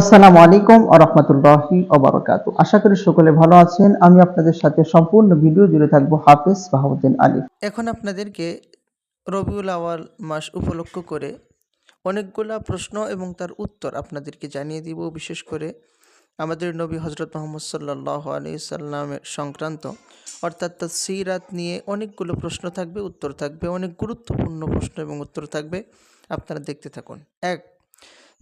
আসসালামু আলাইকুম আ রহমতুল্লাহি অবরাকাত আশা করি সকলে ভালো আছেন। আমি আপনাদের সাথে সম্পূর্ণ ভিডিও জুড়ে থাকব হাফেজ বাহাউদ্দিন আলী এখন আপনাদেরকে রবিউল আওয়াল মাস উপলক্ষ করে অনেকগুলা প্রশ্ন এবং তার উত্তর আপনাদেরকে জানিয়ে দিব। বিশেষ করে আমাদের নবী হজরত মোহাম্মদ সাল্লাহ আলি সাল্লামের সংক্রান্ত। অর্থাৎ তার সিরাত নিয়ে অনেকগুলো প্রশ্ন থাকবে, উত্তর থাকবে, অনেক গুরুত্বপূর্ণ প্রশ্ন এবং উত্তর থাকবে। আপনারা দেখতে থাকুন। এক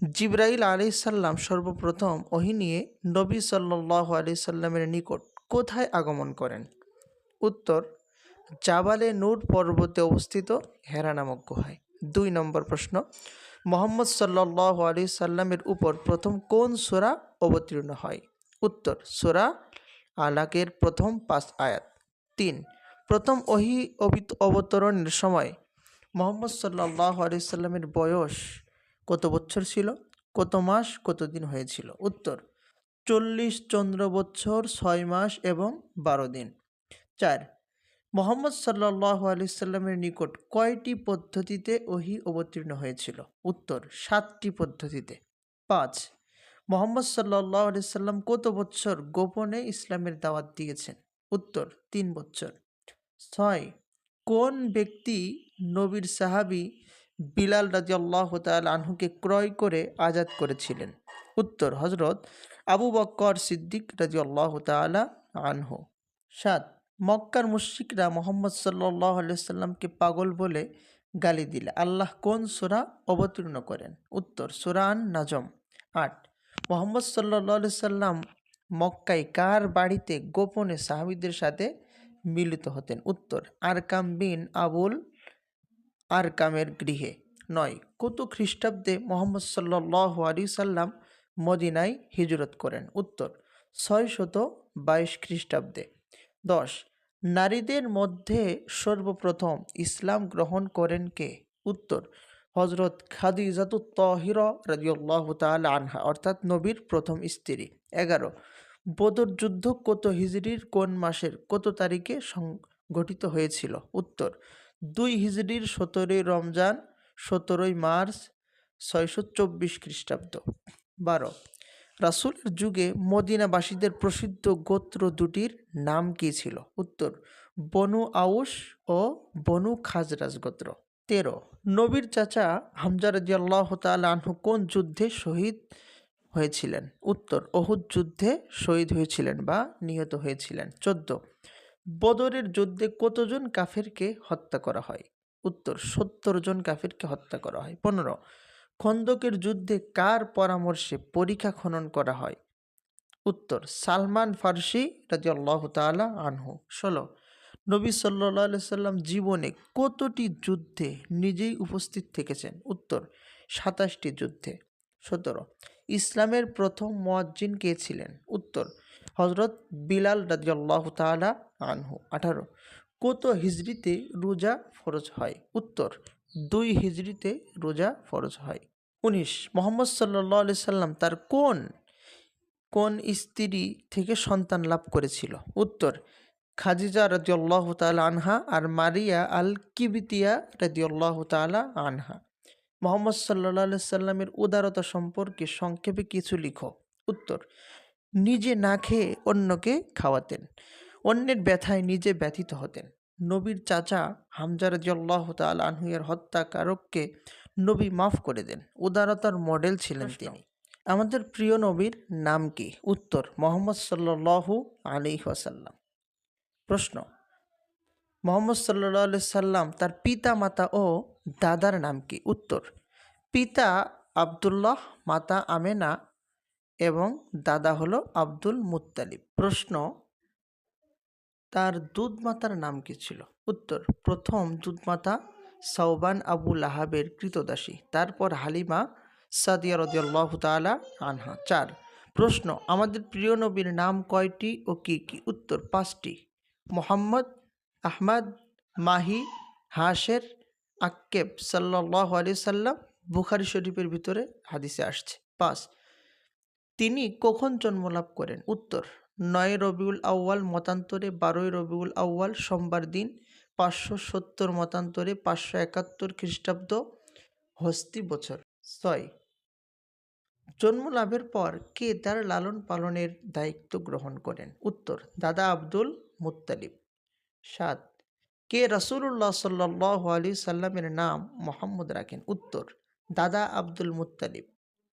জিব্রাইল আলি সাল্লাম সর্বপ্রথম ওহি নিয়ে নবী সাল্লাহ আলি সাল্লামের নিকট কোথায় আগমন করেন? উত্তর, জাবালে নূর পর্বতে অবস্থিত হেরা নামক গুহায়। দুই নম্বর প্রশ্ন, মোহাম্মদ সাল্লাহ আলি সাল্লামের উপর প্রথম কোন সোরা অবতীর্ণ হয়? উত্তর, সোরা আলাকের প্রথম পাঁচ আয়াত। তিন, প্রথম ওহি অবিত- অবতরণের সময় মোহাম্মদ সাল্লাহ আলি সাল্লামের বয়স কত বছর ছিল? কত মাস? কত দিন হয়েছিল? উত্তর, চল্লিশ চন্দ্র বছর ছয় মাস এবং বারো দিন। চার, মোহাম্মদ সাল্লাহ আলি সাল্লামের নিকট কয়টি পদ্ধতিতে ওহি অবতীর্ণ হয়েছিল? উত্তর, সাতটি পদ্ধতিতে। পাঁচ, মোহাম্মদ সাল্লাহ আলি সাল্লাম কত বছর গোপনে ইসলামের দাওয়াত দিয়েছেন? উত্তর, তিন বছর ছয়, কোন ব্যক্তি নবীর সাহাবি বিলাল রাজি আল্লাহ তাল আনহুকে ক্রয় করে আজাদ করেছিলেন। উত্তর হজরত আবু বক্কর সিদ্দিক রাজি আল্লাহ তালা আনহু। সাত, মক্কার মুশরিকরা মোহাম্মদ সাল্লাহ সাল্লামকে পাগল বলে গালি দিলে। আল্লাহ কোন সোরা অবতীর্ণ করেন? উত্তর সোরান নাজম আট, মোহাম্মদ সাল্লাহ সাল্লাম মক্কায় কার বাড়িতে গোপনে সাহাবিদের সাথে মিলিত হতেন? উত্তর, আরকাম বিন আবুল আরকামের গৃহে। নয়, কত খ্রিস্টাব্দে মোহাম্মদ সাল্লাহ আলী সাল্লাম মদিনায় হিজরত করেন। উত্তর ছয় শত বাইশ খ্রিস্টাব্দে। দশ, নারীদের মধ্যে সর্বপ্রথম ইসলাম গ্রহণ করেন কে? উত্তর হজরত খাদিজাতুত তহির রাজিউল্লাহ তাল আনহা, অর্থাৎ নবীর প্রথম স্ত্রী। এগারো বদর যুদ্ধ কত হিজরির কোন মাসের কত তারিখে সংগঠিত হয়েছিল? উত্তর দুই হিজড়ির সতেরোই রমজান, সতেরোই মার্চ, ছয়শো চব্বিশ খ্রিস্টাব্দ। বারো, রাসূলের যুগে মদিনাবাসীদের প্রসিদ্ধ গোত্র দুটির নাম কী ছিল? উত্তর, বনু আউস ও বনু খাজরাজ গোত্র। তেরো, নবীর চাচা হামজা রাজি আল্লাহ আনহু কোন যুদ্ধে শহীদ হয়েছিলেন? উত্তর অহুদ যুদ্ধে শহীদ হয়েছিলেন বা নিহত হয়েছিলেন। চোদ্দ বদরের যুদ্ধে কতজন কাফেরকে হত্যা করা হয়? উত্তর, সত্তর জন কাফেরকে হত্যা করা হয়। পনেরো, খন্দকের যুদ্ধে কার পরামর্শে পরীক্ষা খনন করা হয়? উত্তর, সালমান ফার্সি রাজি আল্লাহ তালা আনহু। ষোলো, নবী সাল্লাহ সাল্লাম জীবনে কতটি যুদ্ধে নিজেই উপস্থিত থেকেছেন? উত্তর, সাতাশটি যুদ্ধে। সতেরো, ইসলামের প্রথম মুয়াজ্জিন কে ছিলেন? উত্তর হজরত বিলাল রাজি আল্লাহ তালা আনহু। আঠারো। কত হিজড়িতে রোজা ফরজ হয়? উত্তর, দুই হিজড়িতে রোজা ফরজ হয়। উনিশ, মোহাম্মদ সাল্লাহ আলি সাল্লাম তার কোন কোন স্ত্রী থেকে সন্তান লাভ করেছিল? উত্তর খাজিজা রাজিউল্লাহ তালা আনহা আর মারিয়া আল কিবিতিয়া রাজিউল্লাহ তালা আনহা। মোহাম্মদ সাল্লাহ সাল্লামের উদারতা সম্পর্কে সংক্ষেপে কিছু লিখো। উত্তর নিজে না খেয়ে অন্যকে খাওয়াতেন। অন্যের ব্যথায় নিজে ব্যথিত হতেন। নবীর চাচা হামজা রাজিউল্লাহ তাল আনহুয়ের হত্যাকারককে নবী মাফ করে দেন। উদারতার মডেল ছিলেন তিনি। আমাদের প্রিয় নবীর নাম কি? উত্তর মোহাম্মদ সাল্লাল্লাহু আলী ওয়াসাল্লাম। প্রশ্ন মোহাম্মদ সাল্লাহ সাল্লাম তার পিতা মাতা ও দাদার নাম কি? উত্তর পিতা আবদুল্লাহ মাতা আমেনা এবং দাদা হলো আব্দুল মুত্তালিব। প্রশ্ন, তার দুধ মাতার নাম কি ছিল? উত্তর, প্রথম দুধ মাতা সৌবান আবু লাহাবের কৃতদাসী, তারপর হালিমা সাদিয়া রদিয়াল্লাহ তালা আনহা। চার, প্রশ্ন, আমাদের প্রিয় নবীর নাম কয়টি ও কি কি? উত্তর, পাঁচটি। মোহাম্মদ আহমদ মাহি হাসের আক্কেব সাল্লাহ আলি সাল্লাম বুখারি শরীফের ভিতরে হাদিসে আসছে। পাঁচ তিনি কখন জন্মলাভ করেন? উত্তর, নয় রবিউল আউয়াল মতান্তরে, বারোই রবিউল আউয়াল সোমবার দিন, পাঁচশো সত্তর মতান্তরে, পাঁচশো একাত্তর খ্রিস্টাব্দ হস্তি বছর। ছয় জন্ম লাভের পর কে তার লালন পালনের দায়িত্ব গ্রহণ করেন? উত্তর, দাদা আব্দুল মুত্তালিব। সাত, কে রসুল্লাহ সাল্লাহ আলি সাল্লামের নাম মোহাম্মদ রাখেন? উত্তর, দাদা আব্দুল মুত্তালিব।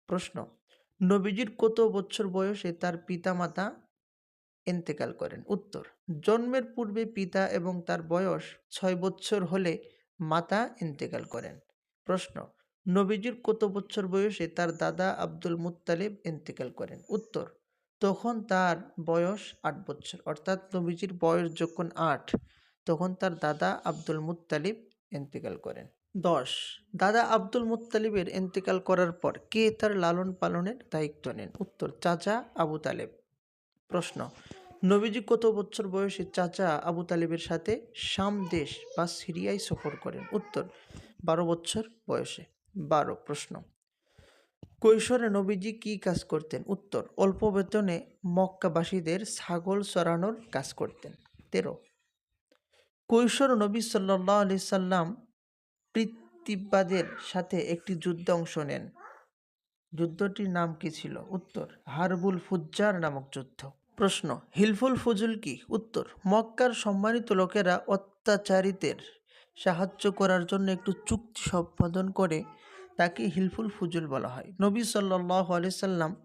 প্রশ্ন নবীজির কত বছর বয়সে তার পিতামাতা ইন্তেকাল করেন? উত্তর, জন্মের পূর্বে পিতা এবং তার বয়স ছয় বছর হলে মাতা ইন্তেকাল করেন। প্রশ্ন, নবীজির কত বছর বয়সে তার দাদা আব্দুল মুত্তালিব ইন্তেকাল করেন? উত্তর, তখন তার বয়স আট বছর, অর্থাৎ নবীজির বয়স যখন আট, তখন তার দাদা আব্দুল মুত্তালিব ইন্তেকাল করেন। দশ। দাদা আব্দুল মুত্তালিবের ইন্তেকাল করার পর কে তার লালন পালনের দায়িত্ব নেন? উত্তর, চাচা আবু তালেব। প্রশ্ন, নবীজি কত বছর বয়সে চাচা আবু তালেবের সাথে শাম দেশ বা সিরিয়ায় সফর করেন? উত্তর, বারো বছর বয়সে। বারো, প্রশ্ন, কৈশোরে নবীজি কি কাজ করতেন? উত্তর, অল্প বেতনে মক্কাবাসীদের ছাগল চড়ানোর কাজ করতেন। তেরো, কৈশোর নবী সাল্লাহ আলি সাল্লাম পৃথিবাদের সাথে একটি যুদ্ধে অংশ নেন। যুদ্ধটির নাম কি ছিল? উত্তর, হারবুল ফুজ্জার নামক যুদ্ধ। প্রশ্ন, হিলফুল ফুজুল কি? উত্তর, মক্কার সম্মানিত লোকেরা অত্যাচারিতের সাহায্য করার জন্য একটু চুক্তি সম্পাদন করে তাকে হিলফুল ফুজুল বলা হয়। নবী সাল্লাহ সাল্লাম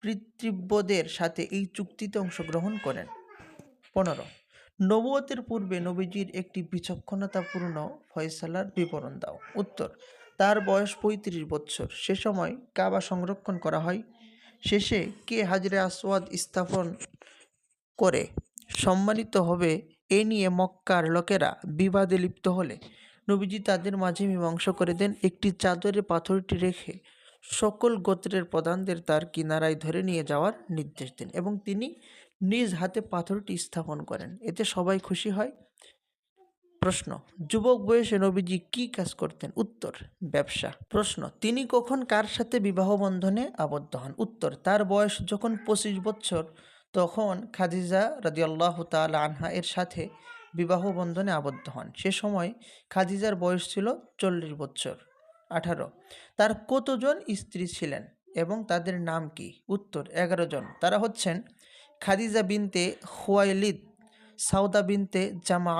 পিতৃব্যদের সাথে এই চুক্তিতে অংশগ্রহণ করেন। পনেরো নবুয়তের পূর্বে নবীজির একটি বিচক্ষণতাপূর্ণ ফয়সালার বিবরণ দাও। উত্তর, তার বয়স পঁয়ত্রিশ বছর সে সময় কাবা সংরক্ষণ করা হয়। শেষে কে হাজরে আসওয়াদ স্থাপন করে সম্মানিত হবে এ নিয়ে মক্কার লোকেরা বিবাদে লিপ্ত হলে। নবীজি তাদের মাঝে মীমাংসা করে দেন। একটি চাদরে পাথরটি রেখে সকল গোত্রের প্রধানদের তার কিনারায় ধরে নিয়ে যাওয়ার নির্দেশ দেন এবং তিনি নিজ হাতে পাথরটি স্থাপন করেন। এতে সবাই খুশি হয়। প্রশ্ন, যুবক বয়সে নবীজি কি কাজ করতেন? উত্তর, ব্যবসা। প্রশ্ন, তিনি কখন কার সাথে বিবাহ বন্ধনে আবদ্ধ হন? উত্তর, তার বয়স যখন পঁচিশ বছর তখন খাদিজা রাদিয়াল্লাহ তাল আনহা এর সাথে বিবাহ বন্ধনে আবদ্ধ হন। সে সময় খাদিজার বয়স ছিল চল্লিশ বছর আঠারো, তার কতজন স্ত্রী ছিলেন এবং তাদের নাম কি? উত্তর, এগারো জন। তারা হচ্ছেন খাদিজা বিনতে খুয়াইলিদ, সাউদা বিনতে জামা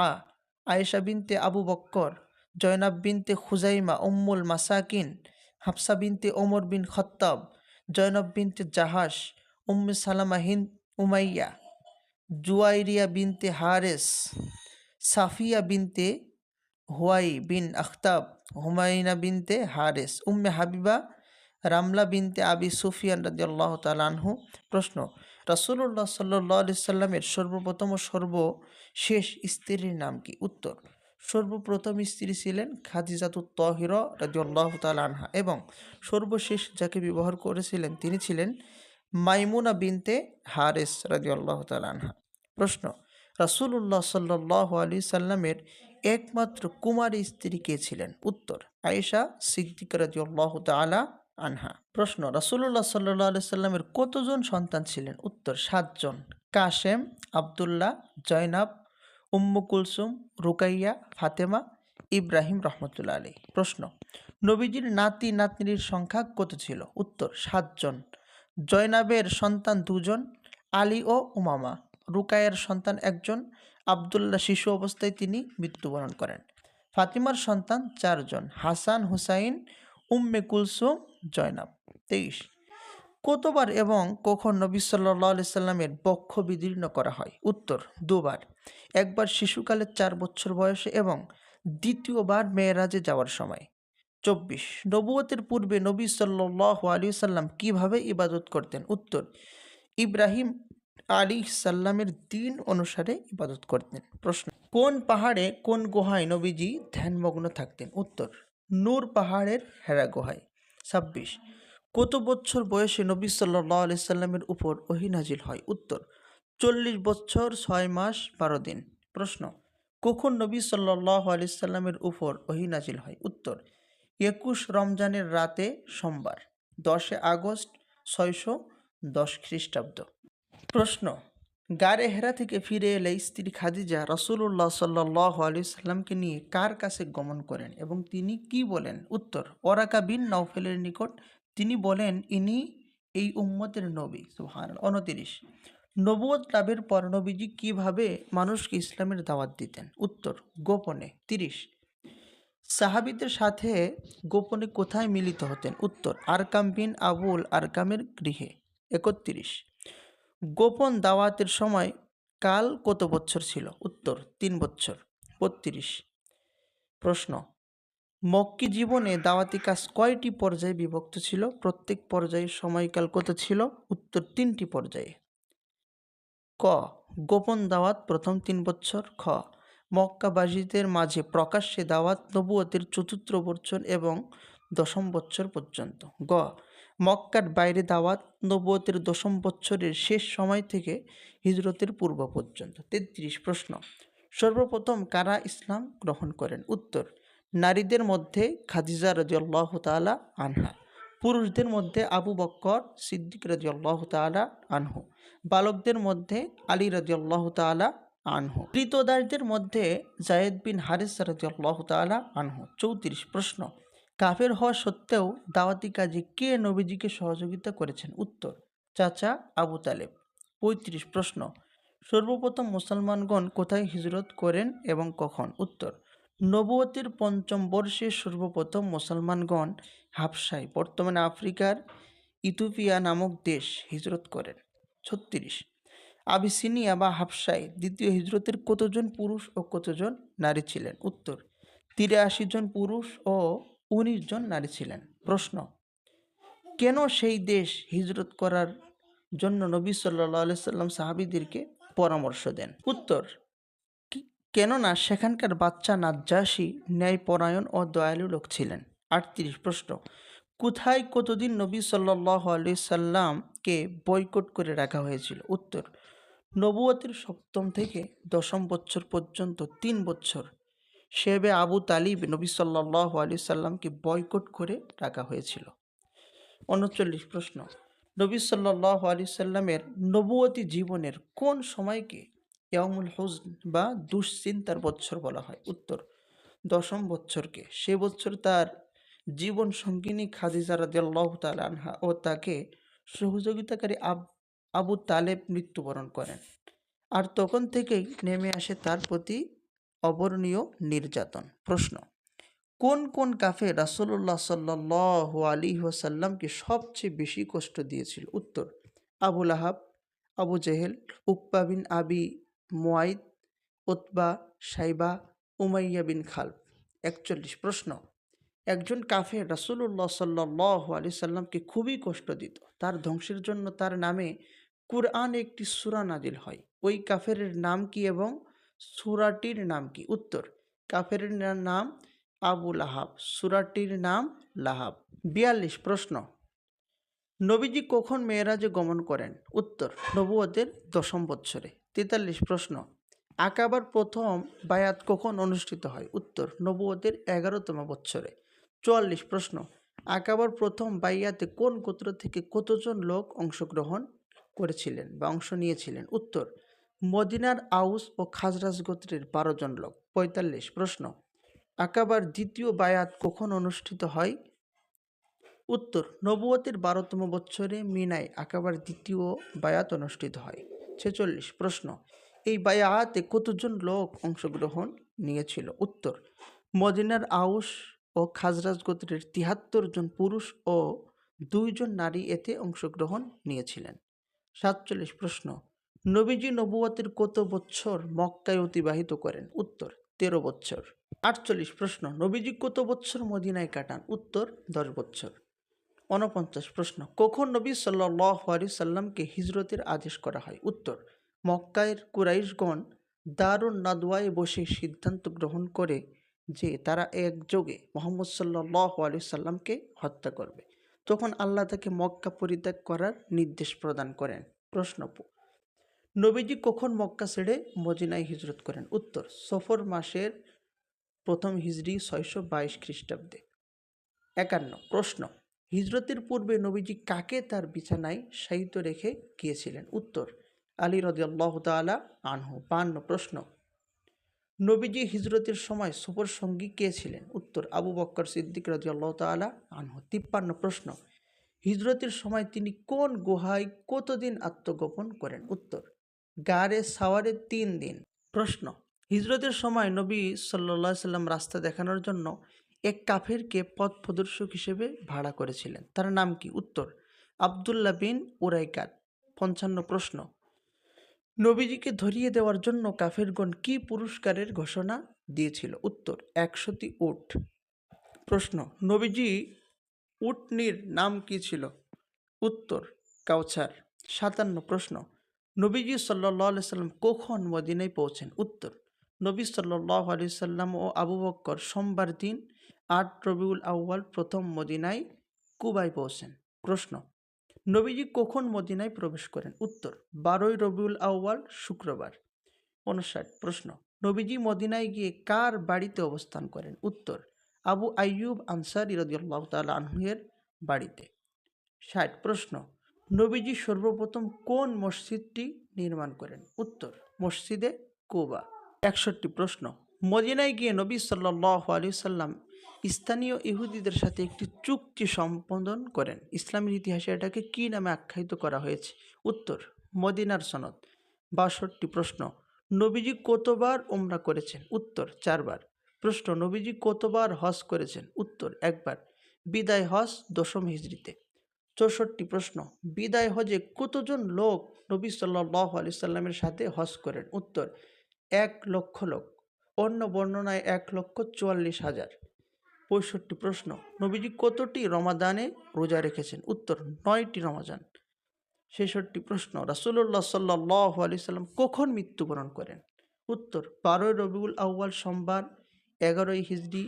আয়েশা বিনতে আবু বক্কর, জয়নাব বিনতে খুজাইমা উম্মুল মাসাকিন, হাফসা বিনতে ওমর বিন খত্তাব, জয়নব বিনতে জাহাস উম্মে সালামা হিন্দ উমাইয়া, জুয়াইরিয়া বিনতে হারেস, সাফিয়া বিনতে হুয়াই বিন আখতাব, হুমায়ুনা বিনতে হারেস। উম্মে হাবিবা, রামলা বিনতে আবি সুফিয়ান রাদিয়াল্লাহু তাআলা আনহু প্রশ্ন রাসূলুল্লাহ সাল্লাল্লাহু আলাইহি সাল্লামের সর্বপ্রথম ও সর্বশেষ স্ত্রীর নাম কি? উত্তর, সর্বপ্রথম স্ত্রী ছিলেন খাদিজাতুত তহির রাদিয়াল্লাহু তাআলা আনহা এবং সর্বশেষ যাকে ব্যবহার করেছিলেন তিনি ছিলেন মাইমুনা বিনতে হারেস রাদিয়াল্লাহু তাআলা আনহা। প্রশ্ন, রাসূলুল্লাহ সাল্লাল্লাহু আলাইহি সাল্লামের একমাত্র কুমারী স্ত্রী কে ছিলেন? উত্তর, আয়েশা সিদ্দিকা রাদিয়াল্লাহু তাআলা আনহা। প্রশ্ন, রাসূলুল্লাহ সাল্লাল্লাহু আলাইহি সাল্লামের কতজন সন্তান ছিলেন? উত্তর, সাতজন। কাশেম, আব্দুল্লাহ, জয়নাব, উম্মু কুলসুম, রুকাইয়া, ফাতেমা, ইব্রাহিম রহমতুল্লাহ আলী প্রশ্ন, নবীজির নাতি নাতনির সংখ্যা কত ছিল? উত্তর, সাতজন। জয়নাবের সন্তান দুজন, আলী ও উমামা। রুকায়ের সন্তান একজন আবদুল্লাহ শিশু অবস্থায় তিনি মৃত্যুবরণ করেন। ফাতিমার সন্তান চারজন, হাসান, হুসাইন, উম্মে কুলসুম জয়নাব তেইশ, কতবার এবং কখন নবী সাল্লাহ সাল্লামের বক্ষ বিদীর্ণ করা হয়? উত্তর, দুবার। একবার শিশুকালে চার বছর বয়সে এবং দ্বিতীয়বার মেয়েরাজে যাওয়ার সময়। চব্বিশ, নবুয়তের পূর্বে নবী সাল্লাহ আলী সাল্লাম কীভাবে ইবাদত করতেন? উত্তর, ইব্রাহিম আলী সাল্লামের দিন অনুসারে ইবাদত করতেন। প্রশ্ন, কোন পাহাড়ে কোন গুহায় নবীজি ধ্যানমগ্ন থাকতেন? উত্তর, নূর পাহাড়ের হেরা গুহায়। ছাব্বিশ। কত বছর বয়সে নবী সাল্লাহ আলি সাল্লামের উপর ওহি নাজিল হয়? উত্তর, চল্লিশ বছর ছয় মাস বারো দিন। প্রশ্ন, কখন নবী সাল্লাহ আলি সাল্লামের উপর ওহি নাজিল হয়? উত্তর, একুশ রমজানের রাতে সোমবার, দশে আগস্ট, ছয়শো দশ খ্রিস্টাব্দ। প্রশ্ন গারে হেরা থেকে ফিরে এলে স্ত্রী খাদিজা রসুল্লাহ সাল্লাহ আলি সাল্লামকে নিয়ে কার কাছে গমন করেন এবং তিনি কি বলেন? উত্তর, ওরাকা বিন নৌফেলের নিকট তিনি বলেন, ইনি এই উম্মতের নবী। সুহান উনতিরিশ নবুয়ত লাভের পর নবীজি কীভাবে মানুষকে ইসলামের দাওয়াত দিতেন? উত্তর, গোপনে। তিরিশ, সাহাবিদের সাথে গোপনে কোথায় মিলিত হতেন? উত্তর, আরকাম বিন আবুল আরকামের গৃহে। একত্রিশ গোপন দাওয়াতের সময় কাল কত বছর ছিল? উত্তর, তিন বছর বত্রিশ। প্রশ্ন, মক্কি জীবনে দাওয়াতি কাজ কয়টি পর্যায়ে বিভক্ত ছিল? প্রত্যেক পর্যায়ে সময়কাল কত ছিল? উত্তর, তিনটি পর্যায়ে। ক, গোপন দাওয়াত প্রথম তিন বছর খ, মক্কাবাসীদের মাঝে প্রকাশ্যে দাওয়াত নবুয়তের চতুর্থ বছর এবং দশম বছর পর্যন্ত। গ মক্কার বাইরে দাওয়াত নবুয়তের দশম বছরের শেষ সময় থেকে হিজরতের পূর্ব পর্যন্ত। তেত্রিশ প্রশ্ন। সর্বপ্রথম কারা ইসলাম গ্রহণ করেন? উত্তর, নারীদের মধ্যে খাদিজা রাজিয়াল্লাহ তালা আনহা, পুরুষদের মধ্যে আবু বক্কর সিদ্দিক রাজিয়াল্লাহ তালা আনহু, বালকদের মধ্যে আলী রাজিয়াল্লাহ তালা আনহু কৃতদাসদের মধ্যে জায়েদ বিন হারিস রাজিয়াল্লাহ তালা আনহু। চৌত্রিশ প্রশ্ন কাফের হওয়া সত্ত্বেও দাওয়াতি কাজে কে নবীজিকে সহযোগিতা করেছেন? উত্তর, চাচা আবু তালেব। পঁয়ত্রিশ প্রশ্ন, সর্বপ্রথম মুসলমানগণ কোথায় হিজরত করেন এবং কখন? উত্তর নবুয়তের পঞ্চম বর্ষে সর্বপ্রথম মুসলমানগণ হাবসায় বর্তমানে আফ্রিকার ইথিওপিয়া নামক দেশ হিজরত করেন। ছত্রিশ, আবিসিনিয়া বা হাবসায় দ্বিতীয় হিজরতের কতজন পুরুষ ও কতজন নারী ছিলেন? উত্তর, তিরাশি জন পুরুষ ও উনিশ জন নারী ছিলেন। প্রশ্ন, কেন সেই দেশ হিজরত করার জন্য নবী সাল্লাহ সাল্লাম সাহাবিদেরকে পরামর্শ দেন? উত্তর কেননা সেখানকার বাচ্চা নাজ্জাসী ন্যায়পরায়ণ ও দয়ালু লোক ছিলেন। আটত্রিশ প্রশ্ন, কোথায় কতদিন নবী সাল্লাহ আলি সাল্লামকে বয়কট করে রাখা হয়েছিল? উত্তর, নবুয়তের সপ্তম থেকে দশম বছর পর্যন্ত তিন বছর শেবে আবু তালিব নবী সাল্লাহ আলি সাল্লামকে বয়কট করে রাখা হয়েছিল। উনচল্লিশ প্রশ্ন, নবী সাল্লাহ আলি সাল্লামের নবুয়তি জীবনের কোন সময়কে ইয়ামুল হুজন বা দুশ্চিন্তার বৎসর বলা হয়? উত্তর, দশম বৎসরকে। সে বছর তার জীবন সঙ্গিনী খাদিজা রাদিয়াল্লাহু তাআলা আনহা ও তাকে সহযোগিতাকারী আব, আবু তালেব মৃত্যুবরণ করেন। আর তখন থেকেই নেমে আসে তার প্রতি অবর্ণীয় নির্যাতন। প্রশ্ন, কোন কোন কাফে রাসূলুল্লাহ সাল্লাহ আলী ওয়াসাল্লামকে সবচেয়ে বেশি কষ্ট দিয়েছিল? উত্তর আবুল আহাব Abu Jahl, Uqba bin Abi Muayt Utba Shaiba Umayya bin Khalaf একচল্লিশ, প্রশ্ন, একজন কাফের রাসূলুল্লাহ সাল্লাহ আলি সাল্লামকে খুবই কষ্ট দিত। তার ধ্বংসের জন্য তার নামে কুরআন একটি সূরা নাজিল হয়। ওই কাফের নাম কি এবং সূরাটির নাম কি? উত্তর। কাফের নাম আবু লাহাব। সুরাটির নাম লাহাব। বিয়াল্লিশ প্রশ্ন। নবীজি কখন মেয়েরাজে গমন করেন? উত্তর, নবুয়তের দশম বৎসরে। তেতাল্লিশ প্রশ্ন। আকাবার প্রথম বায়াত কখন অনুষ্ঠিত হয়? উত্তর, নবুয়তের এগারোতম বৎসরে। চুয়াল্লিশ প্রশ্ন। আকাবার প্রথম বাইয়াতে কোন গোত্র থেকে কতজন লোক অংশগ্রহণ করেছিলেন বা অংশ নিয়েছিলেন? উত্তর মদিনার আউস ও খাজরাজ গোত্রের বারো জন লোক। পঁয়তাল্লিশ। প্রশ্ন, আকাবার দ্বিতীয় বায়াত কখন অনুষ্ঠিত হয়? উত্তর নবুয়তের বারোতম বৎসরে মিনায় আকাবার দ্বিতীয় বায়াত অনুষ্ঠিত হয়। ছেচল্লিশ। প্রশ্ন, এই বায়াতে কতজন লোক অংশগ্রহণ নিয়েছিল? উত্তর, মদিনার আউস ও খাজরাজ গোত্রের তিহাত্তর জন পুরুষ ও দুইজন নারী এতে অংশগ্রহণ নিয়েছিলেন। সাতচল্লিশ। প্রশ্ন নবীজি নবুয়তের কত বছর মক্কায় অতিবাহিত করেন? উত্তর, তেরো বছর আটচল্লিশ প্রশ্ন, নবীজি কত বছর মদিনায় কাটান? উত্তর, দশ বছর উনপঞ্চাশ প্রশ্ন, কখন নবী সাল্লাহ আলি সাল্লামকে হিজরতের আদেশ করা হয়? উত্তর, মক্কায়ের কুরাইশগণ দারুণ নাদওয়ায় বসে সিদ্ধান্ত গ্রহণ করে যে তারা একযোগে মোহাম্মদ সাল্লাহ আলি সাল্লামকে হত্যা করবে। তখন আল্লাহ তাকে মক্কা পরিত্যাগ করার নির্দেশ প্রদান করেন। প্রশ্ন নবীজি কখন মক্কা ছেড়ে মদিনায় হিজরত করেন? উত্তর, সফর মাসের প্রথম হিজরি ছয়শো বাইশ খ্রিস্টাব্দে। একান্ন, প্রশ্ন, হিজরতের পূর্বে নবীজি কাকে তার বিছানায় শায়িত রেখে গিয়েছিলেন? উত্তর, আলী রদিয়াল্লাহ তালা আনহু। বান্ন, প্রশ্ন, নবীজি হিজরতের সময় সফর সঙ্গী কে ছিলেন? উত্তর, আবু বক্কর সিদ্দিক রদিয়াল্লাহ তালা আনহু। তিপ্পান্ন, প্রশ্ন, হিজরতের সময় তিনি কোন গুহায় কতদিন আত্মগোপন করেন? উত্তর গাড়ে সাওয়ারে তিন দিন। প্রশ্ন, হিজরতের সময় নবী সাল্লা সাল্লাম রাস্তা দেখানোর জন্য এক কাফেরকে পথ প্রদর্শক হিসেবে ভাড়া করেছিলেন। তার নাম কি? উত্তর, আবদুল্লাহ বিন উরাইকাত পঞ্চান্ন প্রশ্ন, নবীজিকে ধরিয়ে দেওয়ার জন্য কাফেরগণ কি পুরস্কারের ঘোষণা দিয়েছিল? উত্তর, একশোটি উট। প্রশ্ন, নবীজি উটনির নাম কি ছিল? উত্তর, কাউছার। সাতান্ন প্রশ্ন নবীজি সাল্লাহ সাল্লাম কখন মদিনায় পৌঁছেন? উত্তর, নবী সাল্লাহ আলি সাল্লাম ও আবু বক্কর সোমবার দিন আট রবিউল আউ্য়াল প্রথম মদিনায় কুবায় পৌঁছেন। প্রশ্ন, নবীজি কখন মদিনায় প্রবেশ করেন? উত্তর, বারোই রবিউল আউ্য়াল শুক্রবার। উনষাট প্রশ্ন, নবীজি মদিনায় গিয়ে কার বাড়িতে অবস্থান করেন? উত্তর, আবু আইয়ুব আনসার রদিয়াল্লাহ তাল আনহুয়ের বাড়িতে। ষাট, প্রশ্ন নবীজি সর্বপ্রথম কোন মসজিদটি নির্মাণ করেন? উত্তর, মসজিদে কুবা। একষট্টি প্রশ্ন। মদিনায় গিয়ে নবী সাল্লাহ আলি সাল্লাম স্থানীয় ইহুদিদের সাথে একটি চুক্তি সম্পাদন করেন। ইসলামের ইতিহাসে এটাকে কী নামে আখ্যায়িত করা হয়েছে? উত্তর, মদিনার সনদ। বাষট্টি প্রশ্ন। নবীজি কতবার ওমরা করেছেন? উত্তর, চারবার। প্রশ্ন, নবীজি কতবার হজ করেছেন? উত্তর, একবার। বিদায় হজ দশম হিজড়িতে। চৌষট্টি প্রশ্ন, বিদায় হজে কতজন লোক নবী সাল্লাহ আলি সাল্লামের সাথে হজ করেন? উত্তর, এক লক্ষ লোক, অন্য বর্ণনায় এক লক্ষ চুয়াল্লিশ হাজার। পঁয়ষট্টি প্রশ্ন, নবীজি কতটি রমাদানে রোজা রেখেছেন? উত্তর, নয়টি রমাজান ছেষট্টি প্রশ্ন রাসুল্লাহ সাল্লাহ আলি সাল্লাম কখন মৃত্যুবরণ করেন? উত্তর, বারোই রবিউল আউ্য়াল সোমবার, এগারোই হিজড়ি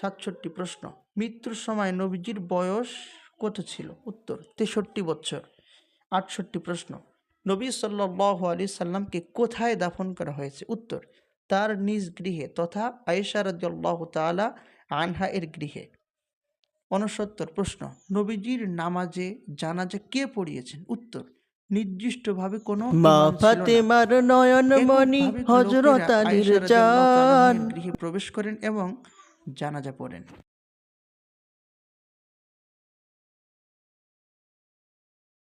সাতষট্টি প্রশ্ন, মৃত্যুর সময় নবীজির বয়স কত ছিল? উত্তর তেষট্টি বছর। আটষট্টি প্রশ্ন। নবী সাল্লাহ আলি সাল্লামকে কোথায় দাফন করা হয়েছে? উত্তর তার নিজ গৃহে তথা আয়েশা রাজ্লাহ তালা আনহা এর গৃহে। অনসত্তর প্রশ্ন নবীজির নামাজে জানাজা কে পড়িয়েছেন? উত্তর নির্দিষ্টভাবে কোনো মা। ফাতেমার নয়ন আলীর গৃহে প্রবেশ করেন এবং জানাজা পড়েন।